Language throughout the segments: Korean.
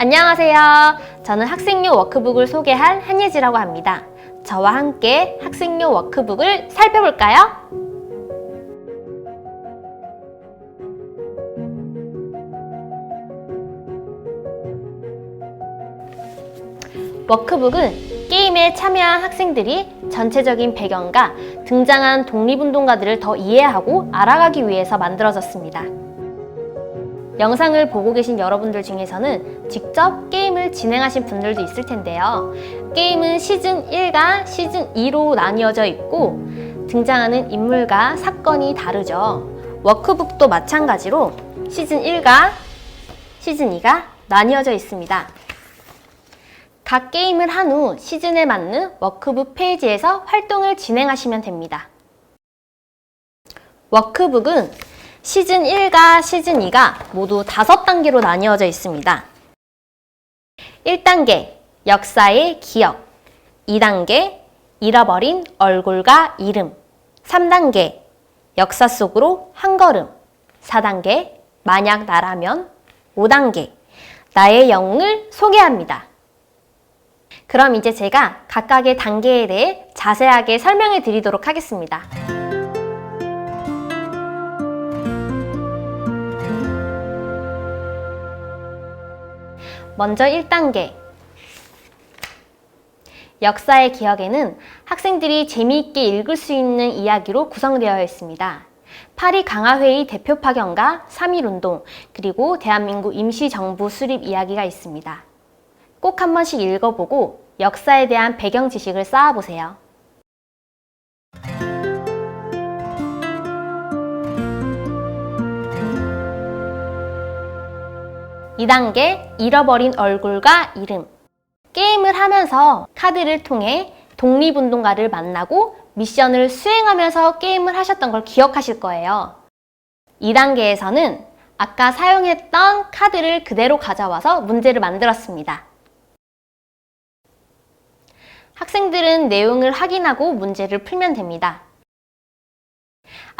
안녕하세요. 저는 학생용 워크북을 소개할 한예지라고 합니다. 저와 함께 학생용 워크북을 살펴볼까요? 워크북은 게임에 참여한 학생들이 전체적인 배경과 등장한 독립운동가들을 더 이해하고 알아가기 위해서 만들어졌습니다. 영상을 보고 계신 여러분들 중에서는 직접 게임을 진행하신 분들도 있을 텐데요. 게임은 시즌 1과 시즌 2로 나뉘어져 있고 등장하는 인물과 사건이 다르죠. 워크북도 마찬가지로 시즌 1과 시즌 2가 나뉘어져 있습니다. 각 게임을 한 후 시즌에 맞는 워크북 페이지에서 활동을 진행하시면 됩니다. 워크북은 시즌 1과 시즌 2가 모두 5단계로 나뉘어져 있습니다. 1단계 역사의 기억 2단계 잃어버린 얼굴과 이름 3단계 역사 속으로 한 걸음 4단계 만약 나라면 5단계 나의 영웅을 소개합니다. 그럼 이제 제가 각각의 단계에 대해 자세하게 설명해 드리도록 하겠습니다. 먼저 1단계. 역사의 기억에는 학생들이 재미있게 읽을 수 있는 이야기로 구성되어 있습니다. 파리 강화회의 대표 파견과 3.1운동, 그리고 대한민국 임시정부 수립 이야기가 있습니다. 꼭 한 번씩 읽어보고 역사에 대한 배경 지식을 쌓아보세요. 2단계 잃어버린 얼굴과 이름. 게임을 하면서 카드를 통해 독립운동가를 만나고 미션을 수행하면서 게임을 하셨던 걸 기억하실 거예요. 2단계에서는 아까 사용했던 카드를 그대로 가져와서 문제를 만들었습니다. 학생들은 내용을 확인하고 문제를 풀면 됩니다.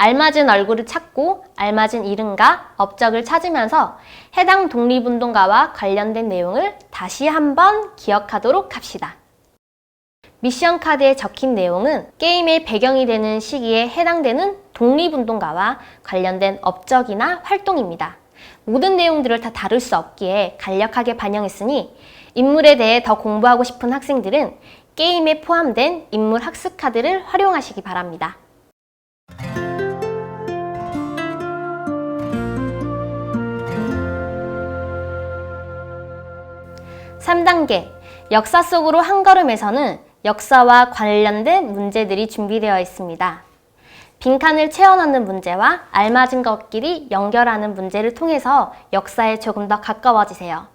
알맞은 얼굴을 찾고 알맞은 이름과 업적을 찾으면서 해당 독립운동가와 관련된 내용을 다시 한번 기억하도록 합시다. 미션 카드에 적힌 내용은 게임의 배경이 되는 시기에 해당되는 독립운동가와 관련된 업적이나 활동입니다. 모든 내용들을 다 다룰 수 없기에 간략하게 반영했으니 인물에 대해 더 공부하고 싶은 학생들은 게임에 포함된 인물 학습 카드를 활용하시기 바랍니다. 3단계 역사 속으로 한 걸음에서는 역사와 관련된 문제들이 준비되어 있습니다. 빈칸을 채워넣는 문제와 알맞은 것끼리 연결하는 문제를 통해서 역사에 조금 더 가까워지세요.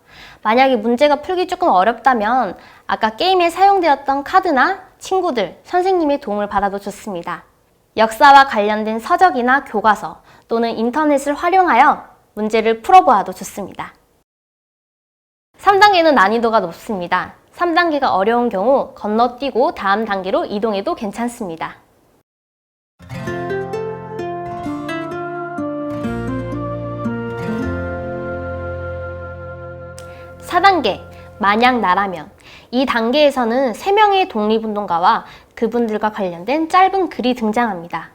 만약에 문제가 풀기 조금 어렵다면 아까 게임에 사용되었던 카드나 친구들, 선생님의 도움을 받아도 좋습니다. 역사와 관련된 서적이나 교과서 또는 인터넷을 활용하여 문제를 풀어보아도 좋습니다. 3단계는 난이도가 높습니다. 3단계가 어려운 경우 건너뛰고 다음 단계로 이동해도 괜찮습니다. 4단계 만약 나라면 이 단계에서는 3명의 독립운동가와 그분들과 관련된 짧은 글이 등장합니다.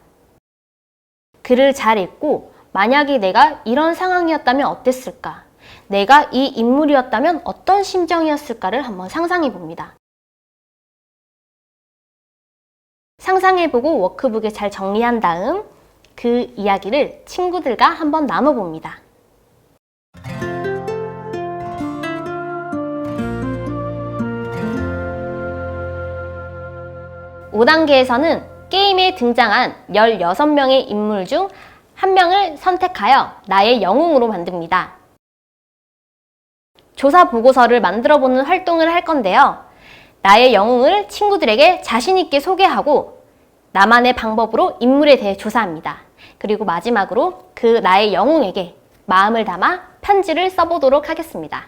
글을 잘 읽고 만약에 내가 이런 상황이었다면 어땠을까? 내가 이 인물이었다면 어떤 심정이었을까를 한번 상상해 봅니다. 상상해 보고 워크북에 잘 정리한 다음 그 이야기를 친구들과 한번 나눠 봅니다. 5단계에서는 게임에 등장한 16명의 인물 중 한 명을 선택하여 나의 영웅으로 만듭니다. 조사 보고서를 만들어 보는 활동을 할 건데요. 나의 영웅을 친구들에게 자신있게 소개하고 나만의 방법으로 인물에 대해 조사합니다. 그리고 마지막으로 그 나의 영웅에게 마음을 담아 편지를 써보도록 하겠습니다.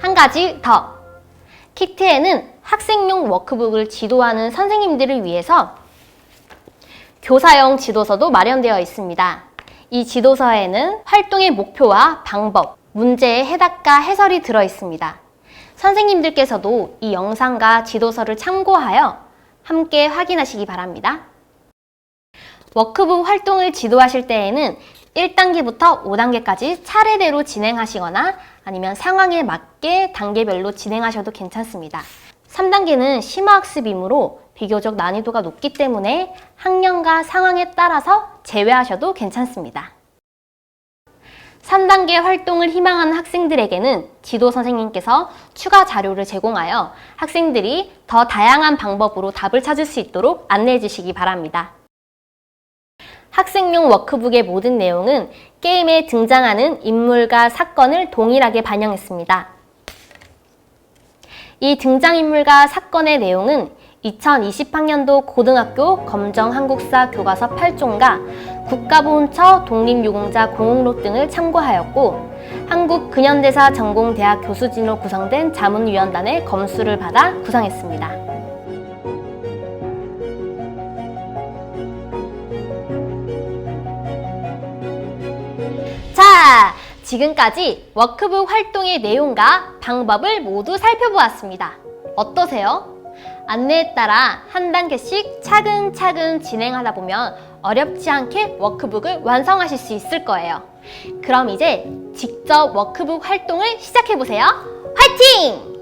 한 가지 더. 키트에는 학생용 워크북을 지도하는 선생님들을 위해서 교사용 지도서도 마련되어 있습니다. 이 지도서에는 활동의 목표와 방법, 문제의 해답과 해설이 들어 있습니다. 선생님들께서도 이 영상과 지도서를 참고하여 함께 확인하시기 바랍니다. 워크북 활동을 지도하실 때에는 1단계부터 5단계까지 차례대로 진행하시거나 아니면 상황에 맞게 단계별로 진행하셔도 괜찮습니다. 3단계는 심화학습이므로 비교적 난이도가 높기 때문에 학년과 상황에 따라서 제외하셔도 괜찮습니다. 3단계 활동을 희망하는 학생들에게는 지도 선생님께서 추가 자료를 제공하여 학생들이 더 다양한 방법으로 답을 찾을 수 있도록 안내해 주시기 바랍니다. 학생용 워크북의 모든 내용은 게임에 등장하는 인물과 사건을 동일하게 반영했습니다. 이 등장인물과 사건의 내용은 2020학년도 고등학교 검정 한국사 교과서 8종과 국가보훈처 독립유공자 공흥록 등을 참고하였고 한국 근현대사 전공대학 교수진으로 구성된 자문위원단의 검수를 받아 구성했습니다. 자, 지금까지 워크북 활동의 내용과 방법을 모두 살펴보았습니다. 어떠세요? 안내에 따라 한 단계씩 차근차근 진행하다 보면 어렵지 않게 워크북을 완성하실 수 있을 거예요. 그럼 이제 직접 워크북 활동을 시작해보세요. 화이팅!